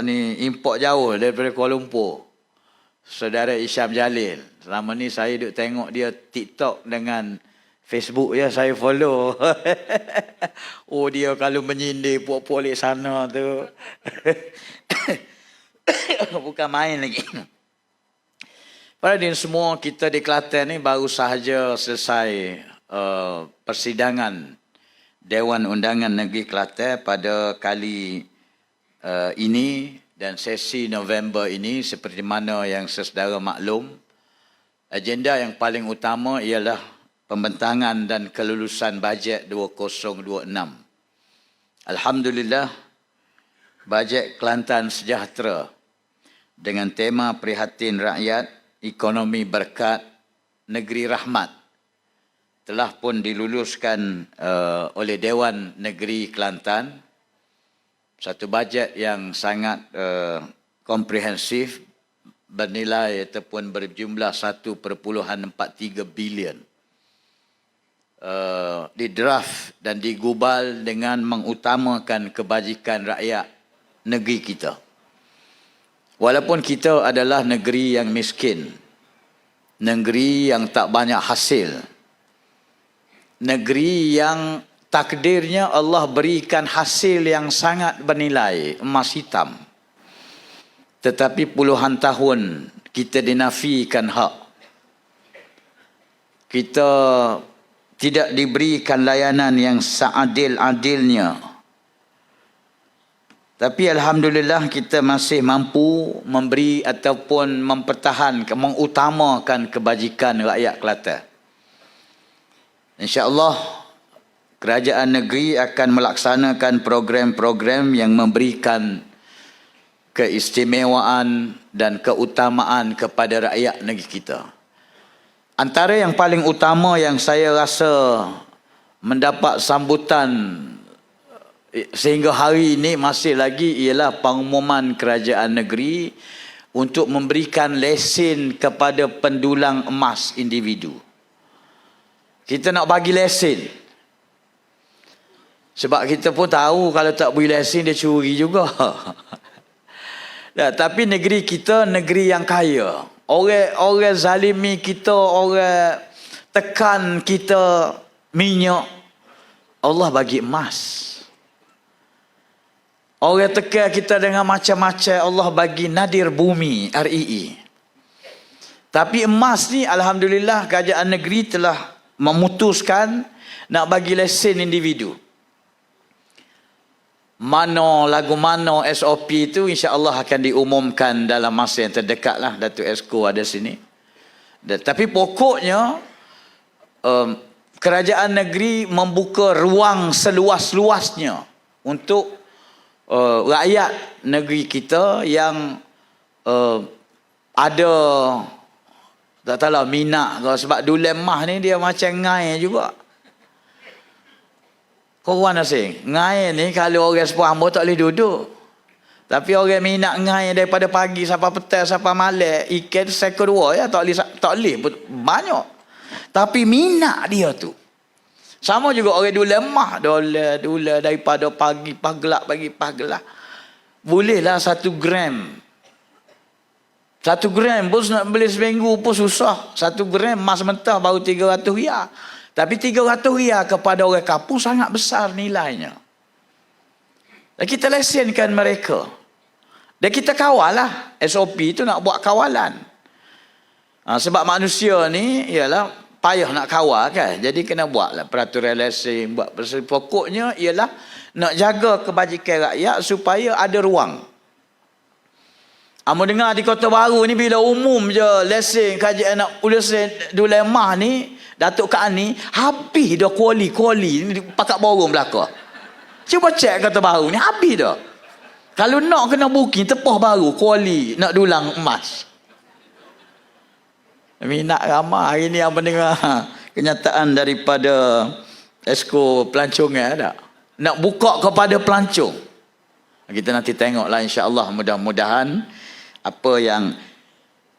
ni import jauh daripada Kuala Lumpur. Saudara Isyam Jalil. Selama ni saya duk tengok dia TikTok dengan Facebook ya saya follow. oh dia kalau menyindir puak-puak di sana tu. Bukan main lagi. Pada din semua kita di Kelantan ni baru sahaja selesai uh, persidangan Dewan Undangan Negeri Kelantan pada kali uh, ini dan sesi November ini seperti mana yang sesedara maklum agenda yang paling utama ialah pembentangan dan kelulusan bajet 2026. Alhamdulillah bajet Kelantan sejahtera dengan tema prihatin rakyat, ekonomi berkat, negeri rahmat telah pun diluluskan uh, oleh Dewan Negeri Kelantan satu bajet yang sangat uh, komprehensif bernilai ataupun berjumlah 1.43 bilion uh, di draft dan digubal dengan mengutamakan kebajikan rakyat negeri kita. Walaupun kita adalah negeri yang miskin, negeri yang tak banyak hasil, negeri yang takdirnya Allah berikan hasil yang sangat bernilai emas hitam. Tetapi puluhan tahun kita dinafikan hak. Kita tidak diberikan layanan yang seadil-adilnya. Tapi alhamdulillah kita masih mampu memberi ataupun mempertahankan mengutamakan kebajikan rakyat Kelantan. Insyaallah kerajaan negeri akan melaksanakan program-program yang memberikan keistimewaan dan keutamaan kepada rakyat negeri kita. Antara yang paling utama yang saya rasa mendapat sambutan eh, sehingga hari ini masih lagi ialah pengumuman kerajaan negeri untuk memberikan lesen kepada pendulang emas individu. Kita nak bagi lesen. Sebab kita pun tahu kalau tak beri lesen dia curi juga. nah, tapi negeri kita negeri yang kaya. Orang orang zalimi kita, orang tekan kita minyak. Allah bagi emas. Orang tekan kita dengan macam-macam Allah bagi nadir bumi REE. Tapi emas ni alhamdulillah kerajaan negeri telah memutuskan nak bagi lesen individu mana lagu mana SOP itu insya-Allah akan diumumkan dalam masa yang terdekat lah Datuk Esko ada sini. Dan, tapi pokoknya um, kerajaan negeri membuka ruang seluas-luasnya untuk uh, rakyat negeri kita yang uh, ada tak tahu lah minat sebab dulemah ni dia macam ngai juga. Korang asing. Ngai ni kalau orang sepuh ambo tak boleh duduk. Tapi orang minat ngai daripada pagi sampai petang sampai malam. Ikan sekor dua ya. Tak boleh, tak boleh. Banyak. Tapi minat dia tu. Sama juga orang dulu lemah. Dulu, dulu daripada pagi pagelak pagi pagelak. Bolehlah satu gram. Satu gram pun nak beli seminggu pun susah. Satu gram mas mentah baru 300 riyal. Tapi 300 riyal kepada orang kampung sangat besar nilainya. Dan kita lesenkan mereka. Dan kita kawal lah. SOP itu nak buat kawalan. Ha, sebab manusia ni ialah payah nak kawal kan. Jadi kena buat lah peraturan lesen. Buat pokoknya ialah nak jaga kebajikan rakyat supaya ada ruang. Amo dengar di Kota Baru ni bila umum je lesen kajian nak lesen dulemah ni Datuk Kak Ani habis dah kuali kuali ni pakat borong belaka. Cuba cek kata baru ni habis dah. Kalau nak kena booking tepah baru kuali nak dulang emas. Minat ramai hari ni apa dengar kenyataan daripada Esko pelancong ada. Nak buka kepada pelancong. Kita nanti tengoklah insya-Allah mudah-mudahan apa yang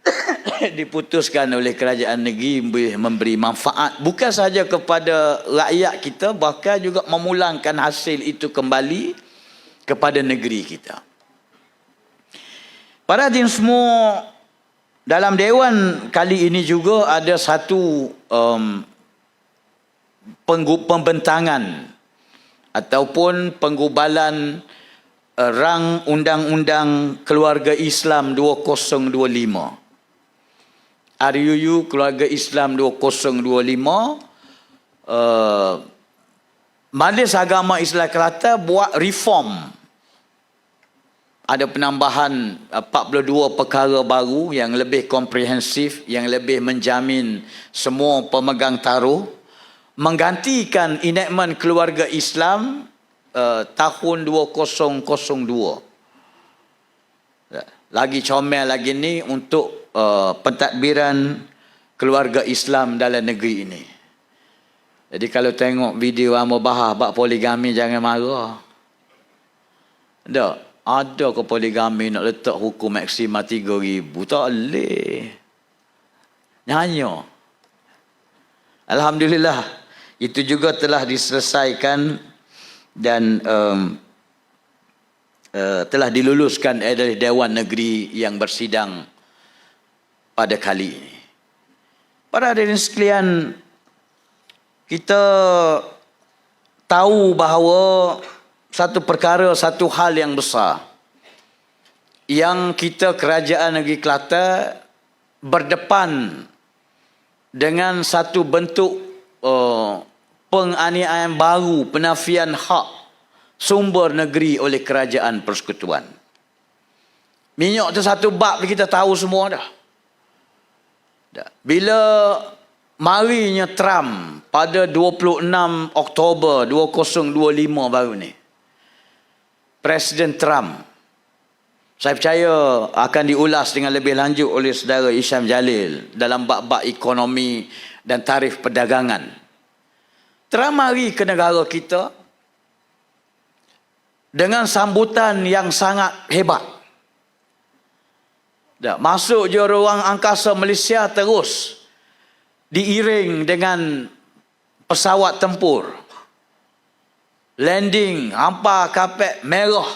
diputuskan oleh kerajaan negeri memberi manfaat bukan sahaja kepada rakyat kita bahkan juga memulangkan hasil itu kembali kepada negeri kita. Para hadirin semua, dalam Dewan kali ini juga ada satu um, pembentangan ataupun penggubalan uh, rang Undang-Undang Keluarga Islam 2025. RUU Keluarga Islam 2025 uh, Majlis Agama Islam Kelantan buat reform ada penambahan 42 uh, perkara baru yang lebih komprehensif, yang lebih menjamin semua pemegang taruh menggantikan enactment keluarga Islam uh, tahun 2002. Ya, lagi comel lagi ni untuk uh, pentadbiran keluarga Islam dalam negeri ini. Jadi kalau tengok video Amo Bahar bab poligami jangan marah. Tak. Ada ke poligami nak letak hukum maksima tiga ribu? Tak boleh. Nyanyi. Alhamdulillah. Itu juga telah diselesaikan dan um, uh, telah diluluskan oleh Dewan Negeri yang bersidang pada kali ini. Para hadirin sekalian, kita tahu bahawa satu perkara, satu hal yang besar yang kita kerajaan negeri Kelantan berdepan dengan satu bentuk uh, penganiayaan baru, penafian hak sumber negeri oleh kerajaan persekutuan. Minyak tu satu bab kita tahu semua dah. Bila marinya Trump pada 26 Oktober 2025 baru ni. Presiden Trump. Saya percaya akan diulas dengan lebih lanjut oleh saudara Isyam Jalil dalam bab-bab ekonomi dan tarif perdagangan. Trump mari ke negara kita dengan sambutan yang sangat hebat. Masuk je ruang angkasa Malaysia terus diiring dengan pesawat tempur. Landing hampa kapet merah.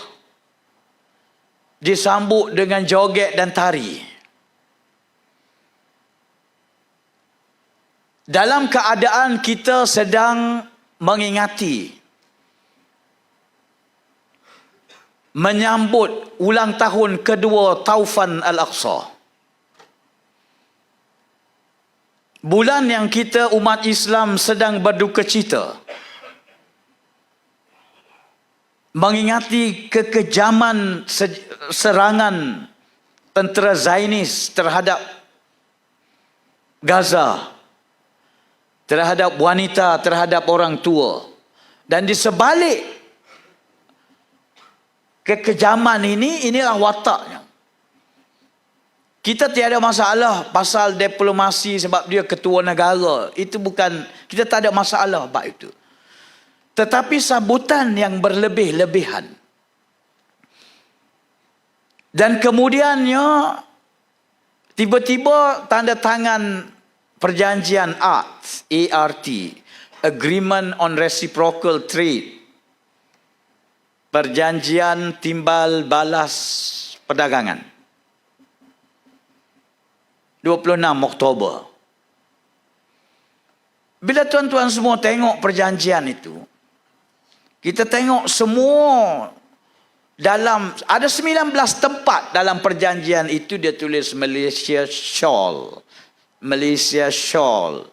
Disambut dengan joget dan tari. Dalam keadaan kita sedang mengingati menyambut ulang tahun kedua Taufan Al-Aqsa. Bulan yang kita umat Islam sedang berduka cita. Mengingati kekejaman serangan tentera Zainis terhadap Gaza terhadap wanita terhadap orang tua. Dan di sebalik kekejaman ini inilah wataknya kita tiada masalah pasal diplomasi sebab dia ketua negara itu bukan kita tak ada masalah bab itu tetapi sambutan yang berlebih-lebihan. Dan kemudiannya tiba-tiba tanda tangan perjanjian ART, ART, Agreement on Reciprocal Trade. Perjanjian timbal balas perdagangan. 26 Oktober. Bila tuan-tuan semua tengok perjanjian itu, kita tengok semua dalam ada 19 tempat dalam perjanjian itu dia tulis Malaysia Shawl. Malaysia Shawl.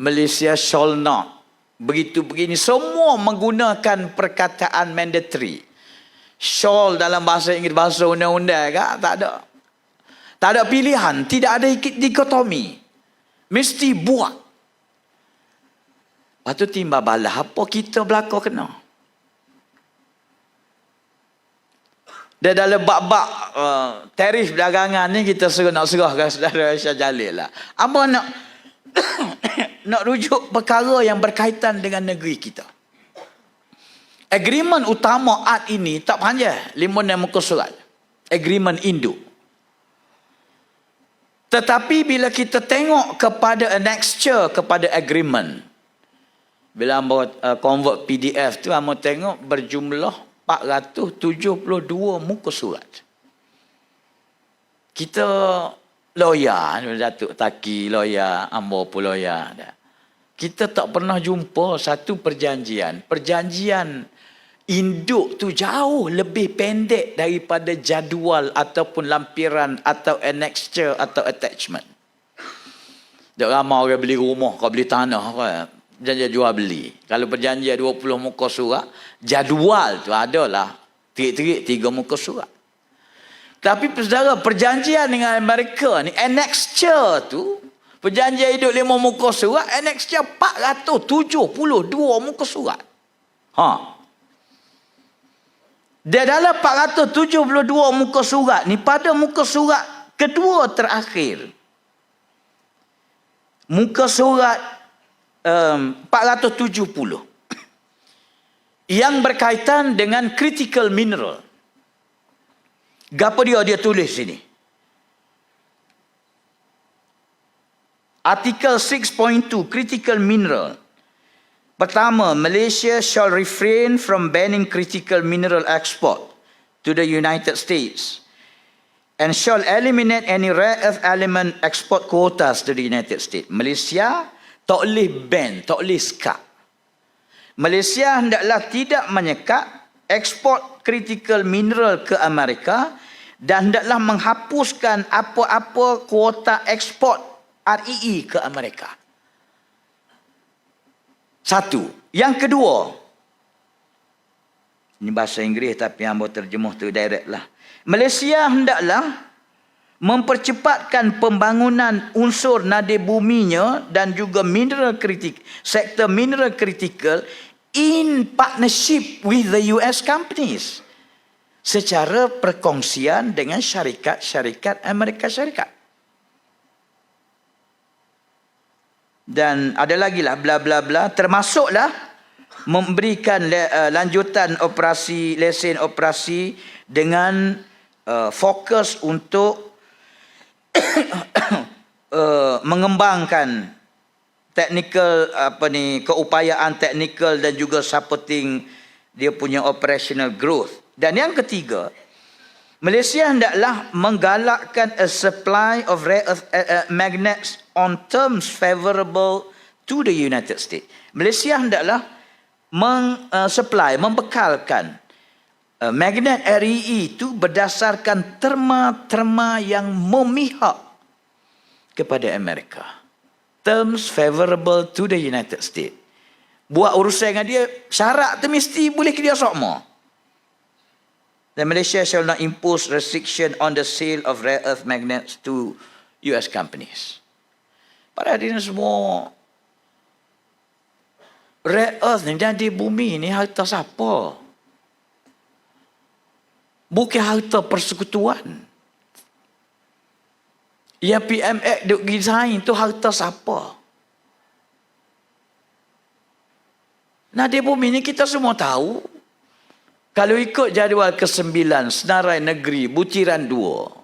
Malaysia Shawl not. Begitu begini semua menggunakan perkataan mandatory. Shawl dalam bahasa Inggeris bahasa undang-undang kan tak ada. Tak ada pilihan, tidak ada dikotomi. Mesti buat. Lepas tu timba balah. Apa kita belakang kena? Dan dalam bab-bab uh, tarif dagangan ni kita suruh nak serahkan saudara Aisyah Jalil lah. Apa nak nak rujuk perkara yang berkaitan dengan negeri kita. Agreement utama art ini tak panjang. Lima enam muka surat. Agreement induk. Tetapi bila kita tengok kepada annexure kepada agreement. Bila hamba uh, convert PDF tu hamba tengok berjumlah 472 muka surat. kita lawyer, Datuk Taki lawyer, Ambo pun lawyer. Kita tak pernah jumpa satu perjanjian. Perjanjian induk tu jauh lebih pendek daripada jadual ataupun lampiran atau annexure atau attachment. Tak ramai orang beli rumah, kau beli tanah, kau janji jual beli. Kalau perjanjian 20 muka surat, jadual tu adalah tirik-tirik tiga muka surat. Tapi saudara, perjanjian dengan Amerika ni, annexure tu, perjanjian hidup lima muka surat, annexure 472 muka surat. Ha. Dia dalam 472 muka surat ni, pada muka surat kedua terakhir, muka surat um, 470, yang berkaitan dengan critical mineral. Gapa dia dia tulis sini? Artikel 6.2 critical mineral. Pertama, Malaysia shall refrain from banning critical mineral export to the United States and shall eliminate any rare earth element export quotas to the United States. Malaysia tak boleh ban, tak boleh sekat. Malaysia hendaklah tidak menyekat ekspor critical mineral ke Amerika dan hendaklah menghapuskan apa-apa kuota ekspor REE ke Amerika. Satu. Yang kedua. Ini bahasa Inggeris tapi yang terjemuh tu direct lah. Malaysia hendaklah mempercepatkan pembangunan unsur nadi buminya dan juga mineral kritik, sektor mineral kritikal in partnership with the US companies secara perkongsian dengan syarikat-syarikat Amerika Syarikat. Dan ada lagi lah bla bla bla termasuklah memberikan uh, lanjutan operasi lesen operasi dengan uh, fokus untuk uh, mengembangkan technical apa ni keupayaan teknikal dan juga supporting dia punya operational growth dan yang ketiga, Malaysia hendaklah menggalakkan a supply of rare earth uh, uh, magnets on terms favorable to the United States. Malaysia hendaklah meng, uh, supply, membekalkan magnet REE itu berdasarkan terma-terma yang memihak kepada Amerika. Terms favorable to the United States. Buat urusan dengan dia, syarat tu mesti boleh dia sokmo. That Malaysia shall not impose restriction on the sale of rare earth magnets to US companies. Pada hari ini semua rare earth ni dan di bumi ni harta siapa? Bukan harta persekutuan. Ya PMX duk design tu harta siapa? Nah di bumi ni kita semua tahu kalau ikut jadual ke-9 senarai negeri butiran 2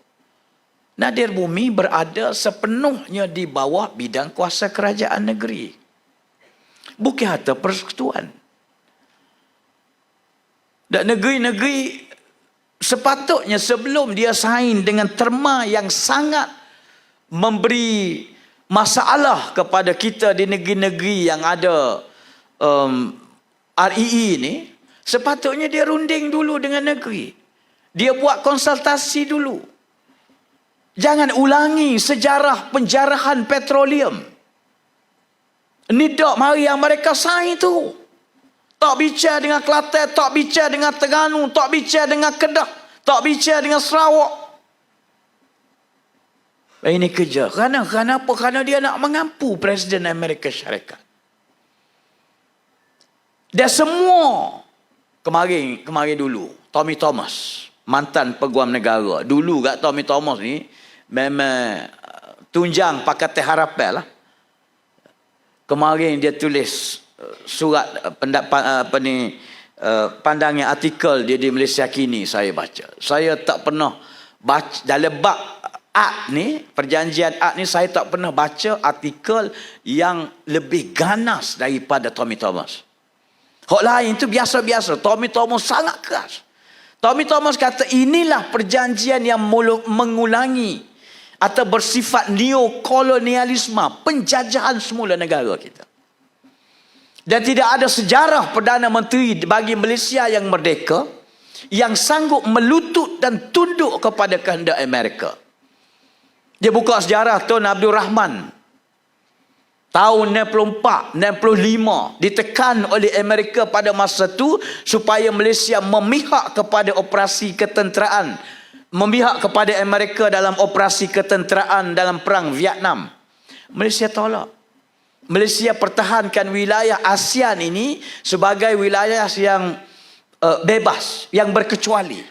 Nadir bumi berada sepenuhnya di bawah bidang kuasa kerajaan negeri. Bukan harta persekutuan. Dan negeri-negeri sepatutnya sebelum dia sain dengan terma yang sangat memberi masalah kepada kita di negeri-negeri yang ada um, REE ini Sepatutnya dia runding dulu dengan negeri. Dia buat konsultasi dulu. Jangan ulangi sejarah penjarahan petroleum. Nidak mari yang mereka sain tu. Tak bicara dengan Kelantan, tak bicara dengan Terengganu, tak bicara dengan Kedah, tak bicara dengan Sarawak. Ini kerja. Kerana, kerana apa? Kerana dia nak mengampu Presiden Amerika Syarikat. Dia semua kemarin kemarin dulu Tommy Thomas mantan peguam negara. Dulu kat Tommy Thomas ni memang uh, tunjang Pakatan Harapan lah. Kemarin dia tulis uh, surat uh, pendapat apa ni pandangnya artikel dia di Malaysia kini saya baca. Saya tak pernah baca dalam bab art ni perjanjian art ni saya tak pernah baca artikel yang lebih ganas daripada Tommy Thomas Hak lain tu biasa-biasa. Tommy Thomas sangat keras. Tommy Thomas kata inilah perjanjian yang mengulangi atau bersifat neokolonialisme, penjajahan semula negara kita. Dan tidak ada sejarah Perdana Menteri bagi Malaysia yang merdeka yang sanggup melutut dan tunduk kepada kehendak Amerika. Dia buka sejarah Tun Abdul Rahman. Tahun 94, 95 ditekan oleh Amerika pada masa itu supaya Malaysia memihak kepada operasi ketenteraan. Memihak kepada Amerika dalam operasi ketenteraan dalam perang Vietnam. Malaysia tolak. Malaysia pertahankan wilayah ASEAN ini sebagai wilayah yang uh, bebas, yang berkecuali.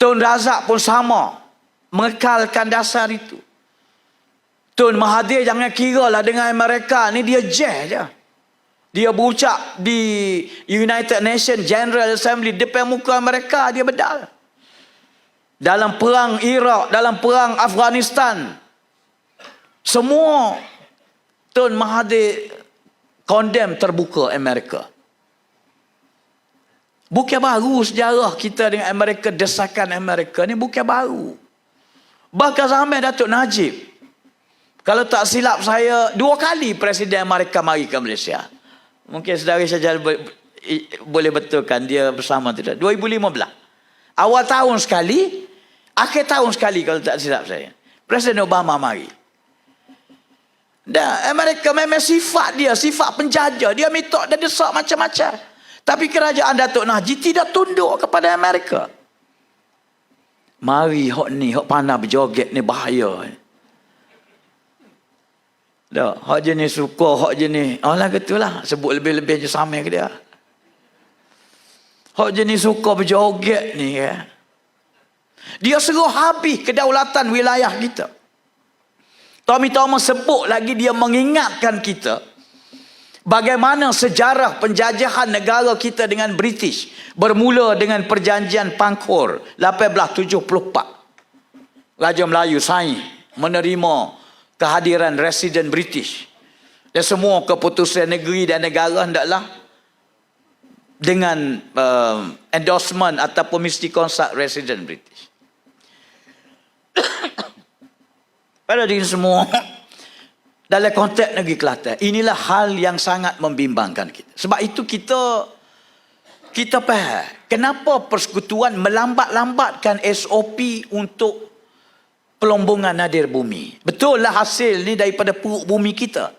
Tun Razak pun sama. Mengekalkan dasar itu. Tun Mahathir jangan kira lah dengan mereka ni dia je je. Dia berucap di United Nations General Assembly depan muka mereka dia bedal. Dalam perang Iraq, dalam perang Afghanistan. Semua Tun Mahathir condemn terbuka Amerika. Bukan baru sejarah kita dengan Amerika, desakan Amerika ni bukan baru. Bahkan sampai Datuk Najib. Kalau tak silap saya, dua kali Presiden Amerika mari ke Malaysia. Mungkin saudara saja boleh betulkan dia bersama tidak. 2015. Awal tahun sekali, akhir tahun sekali kalau tak silap saya. Presiden Obama mari. Dan Amerika memang sifat dia, sifat penjajah. Dia minta dan desak macam-macam. Tapi kerajaan Datuk Najib tidak tunduk kepada Amerika. Mari hok ni, hok panah berjoget ni bahaya. Dah, hok jenis suka, hok jenis. Oh lah gitulah, sebut lebih-lebih je sama ke dia. Hok jenis suka berjoget ni ya. Dia seruh habis kedaulatan wilayah kita. Tommy Thomas sebut lagi dia mengingatkan kita Bagaimana sejarah penjajahan negara kita dengan British bermula dengan perjanjian Pangkor 1874. Raja Melayu sain menerima kehadiran resident British. Dan semua keputusan negeri dan negara hendaklah dengan uh, endorsement ataupun mesti konsult resident British. Pada diri semua dalam konteks negeri Kelantan. Inilah hal yang sangat membimbangkan kita. Sebab itu kita kita faham kenapa persekutuan melambat-lambatkan SOP untuk pelombongan nadir bumi. Betul lah hasil ni daripada perut bumi kita.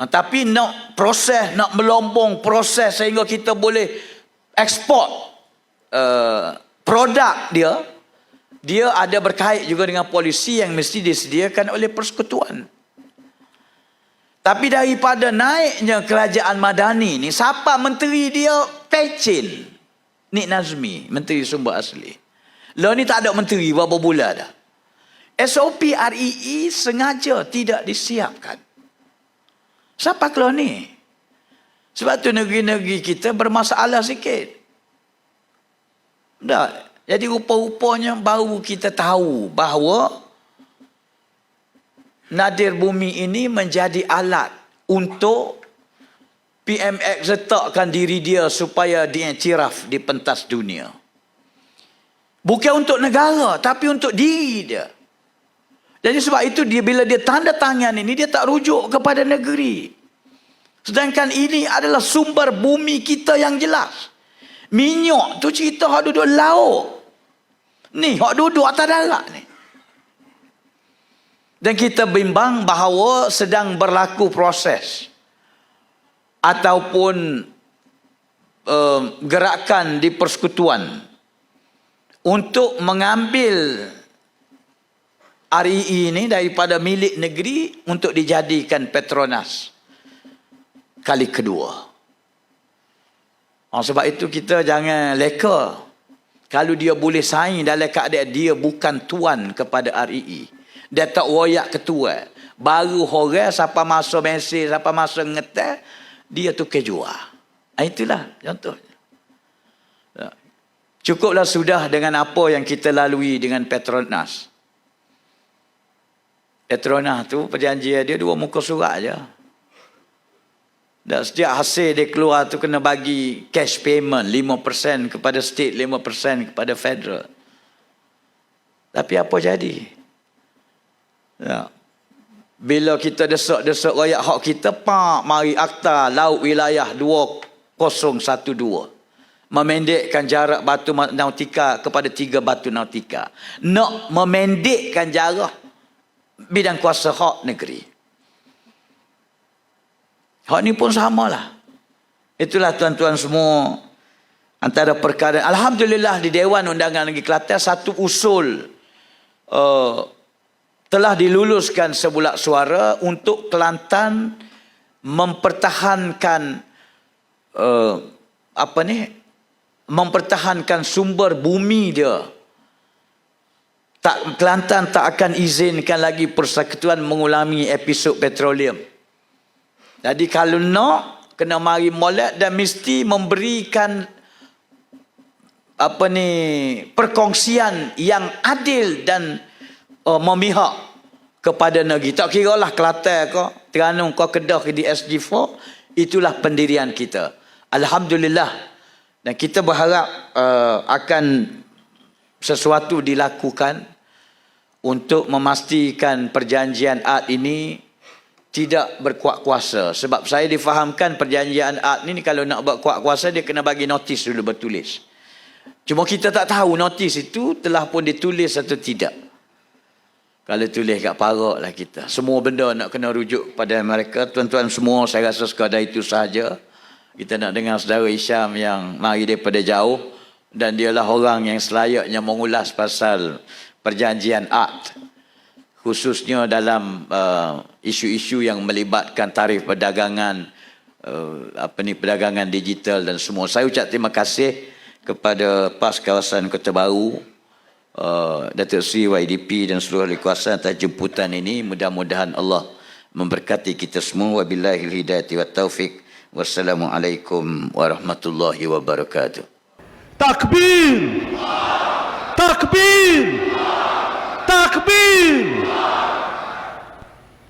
Ha, tapi nak proses, nak melombong proses sehingga kita boleh ekspor uh, produk dia, dia ada berkait juga dengan polisi yang mesti disediakan oleh persekutuan. Tapi daripada naiknya kerajaan Madani ni, siapa menteri dia? Pecin. Nik Nazmi, menteri sumber asli. Lo ni tak ada menteri berapa bulan dah. SOP REE e sengaja tidak disiapkan. Siapa kalau ni? Sebab tu negeri-negeri kita bermasalah sikit. Tak. Jadi rupa-rupanya baru kita tahu bahawa nadir bumi ini menjadi alat untuk PMX letakkan diri dia supaya diiktiraf di pentas dunia. Bukan untuk negara tapi untuk diri dia. Jadi sebab itu dia bila dia tanda tangan ini dia tak rujuk kepada negeri. Sedangkan ini adalah sumber bumi kita yang jelas. Minyak tu cerita hak duduk laut. Ni hak duduk atas darat ni. Dan kita bimbang bahawa sedang berlaku proses ataupun uh, gerakan di persekutuan untuk mengambil REE ini daripada milik negeri untuk dijadikan Petronas kali kedua. Oh, sebab itu kita jangan leka. Kalau dia boleh saing dalam keadaan dia bukan tuan kepada REE. Dia tak wayak ketua. Baru orang siapa masuk mesej, siapa masuk ngetek, dia tu kejual. Ah, itulah contohnya. Ya. Cukuplah sudah dengan apa yang kita lalui dengan Petronas. Petronas tu perjanjian dia dua muka surat aja. Dan setiap hasil dia keluar tu kena bagi cash payment 5% kepada state, 5% kepada federal. Tapi apa jadi? Ya. Bila kita desak-desak rakyat hak kita, pak mari akta laut wilayah 2012. Memendekkan jarak batu nautika kepada tiga batu nautika. Nak memendekkan jarak bidang kuasa hak negeri. Hak ni pun samalah. Itulah tuan-tuan semua antara perkara alhamdulillah di Dewan Undangan Negeri Kelantan satu usul uh, telah diluluskan sebulak suara untuk Kelantan mempertahankan uh, apa ni mempertahankan sumber bumi dia tak Kelantan tak akan izinkan lagi persekutuan mengulangi episod petroleum jadi kalau nak kena mari molek dan mesti memberikan apa ni perkongsian yang adil dan uh, memihak kepada negeri. Tak kira lah Kelantan ke, Terengganu ke, Kedah ke di SG4, itulah pendirian kita. Alhamdulillah. Dan kita berharap uh, akan sesuatu dilakukan untuk memastikan perjanjian art ini tidak berkuat kuasa sebab saya difahamkan perjanjian art ni kalau nak buat kuat kuasa dia kena bagi notis dulu bertulis. Cuma kita tak tahu notis itu telah pun ditulis atau tidak. Kalau tulis kat parak lah kita. Semua benda nak kena rujuk pada mereka. Tuan-tuan semua saya rasa sekadar itu sahaja. Kita nak dengar saudara Isyam yang mari daripada jauh dan dialah orang yang selayaknya mengulas pasal perjanjian art khususnya dalam uh, isu-isu yang melibatkan tarif perdagangan uh, apa ni perdagangan digital dan semua. Saya ucap terima kasih kepada PAS kawasan Kota Baru uh, Datuk Sri YDP dan seluruh ahli kuasa atas jemputan ini. Mudah-mudahan Allah memberkati kita semua. Wabillahi hidayati wa taufik. Wassalamualaikum warahmatullahi wabarakatuh. Takbir. Takbir. Takbir.